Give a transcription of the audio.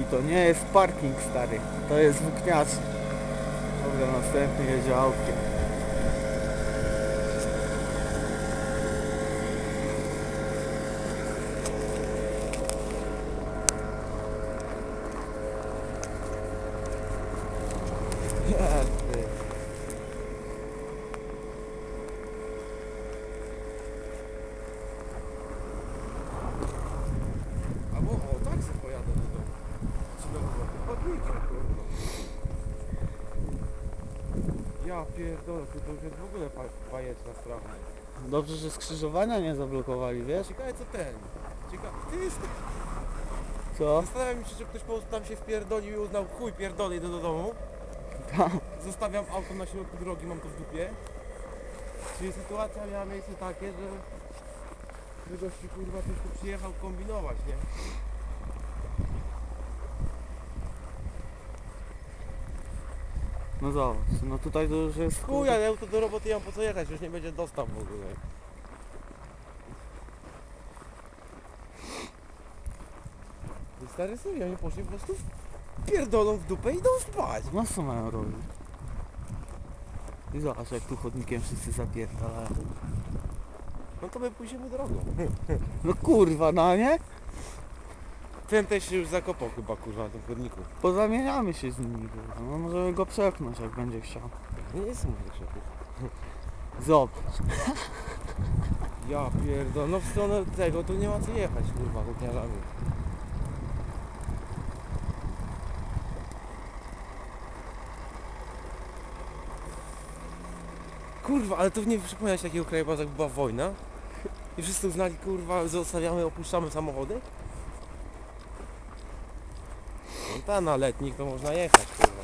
I to nie jest parking stary, to jest włókniacy. Dobra, następny jedzie autkiem. Ja, ty. Albo o, tak se pojadę do domu. Czy do chodnikiem, kurwa. Ja pierdolę, ty to już jest w ogóle pa bajeczna sprawa. Dobrze, że skrzyżowania nie zablokowali, wiesz? Ciekawe co ten. Ciekawe. Ty jest... Co? Zastanawiam się, czy ktoś po prostu tam się wpierdolił i uznał chuj pierdolę idę do domu. Tak. Zostawiam auto na środku drogi, mam to w dupie. Czyli sytuacja miała miejsce takie, że... że gościu kurwa coś tu przyjechał kombinować, nie? No zobacz, no tutaj to już jest... Chuj, ale auto do roboty ja mam po co jechać, już nie będzie dostaw w ogóle. I stary sobie, oni poszli po prostu pierdolą w dupę i idą spać. No co mają robić? I zobacz jak tu chodnikiem wszyscy zapierdalają. No to my pójdziemy drogą. No kurwa, no nie? Ten też się już zakopał chyba kurwa na tym chodniku. Pozamieniamy się z nimi, kurwa. No możemy go przepchnąć jak będzie chciał. Nie jest mu krzeków. Zobacz. Ja pierdolę, no w stronę tego to nie ma co jechać kurwa gówniarzami. Kurwa, ale to nie przypomina się takiego krajobrazu jak była wojna? I wszyscy uznali kurwa, zostawiamy, opuszczamy samochody? No ta na letnik to można jechać kurwa.